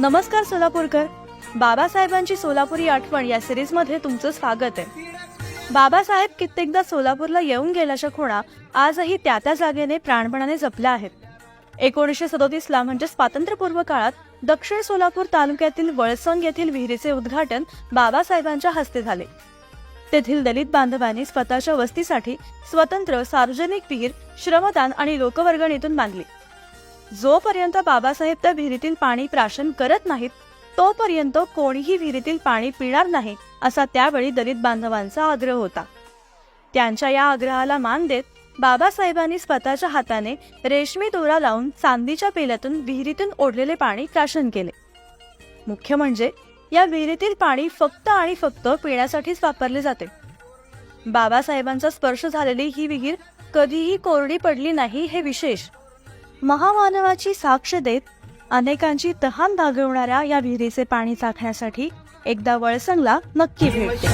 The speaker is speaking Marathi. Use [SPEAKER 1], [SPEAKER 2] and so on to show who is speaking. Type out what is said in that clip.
[SPEAKER 1] नमस्कार सोलापूरकर. बाबासाहेबांची सोलापुरी आठवण या सिरीजमध्ये तुमचं स्वागत आहे. बाबासाहेब कित्येकदा सोलापूरला येऊन गेल्याच्या खुणा आजही त्या त्या जागेने प्राणपणाने जपल्या आहेत. एकोणीसशे सदोतीसला म्हणजे स्वातंत्र्यपूर्व काळात दक्षिण सोलापूर तालुक्यातील वळसंग येथील विहिरीचे उद्घाटन बाबासाहेबांच्या हस्ते झाले. तेथील दलित बांधवांनी स्वतःच्या वस्तीसाठी स्वतंत्र सार्वजनिक विहीर श्रमदान आणि लोकवर्गणीतून बांधली. जोपर्यंत बाबासाहेब त्या विहिरीतील पाणी प्राशन करत नाहीत तोपर्यंत कोणीही विहिरीतील पाणी पिणार नाही असा त्यावेळी दलित बांधवांचा आग्रह होता. त्यांच्या या आग्रहाला मान देत बाबासाहेबांनी स्वतःच्या हाताने रेशमी दोरा लावून चांदीच्या पेल्यातून विहिरीतून ओढलेले पाणी प्राशन केले. मुख्य म्हणजे या विहिरीतील पाणी फक्त आणि फक्त पिण्यासाठीच वापरले जाते. बाबासाहेबांचा स्पर्श झालेली ही विहीर कधीही कोरडी पडली नाही हे विशेष. महामानवाची साक्ष देत अनेकांची तहान भागवणाऱ्या या विहिरीचे पाणी चाखण्यासाठी एकदा वळसंगला नक्की भेट.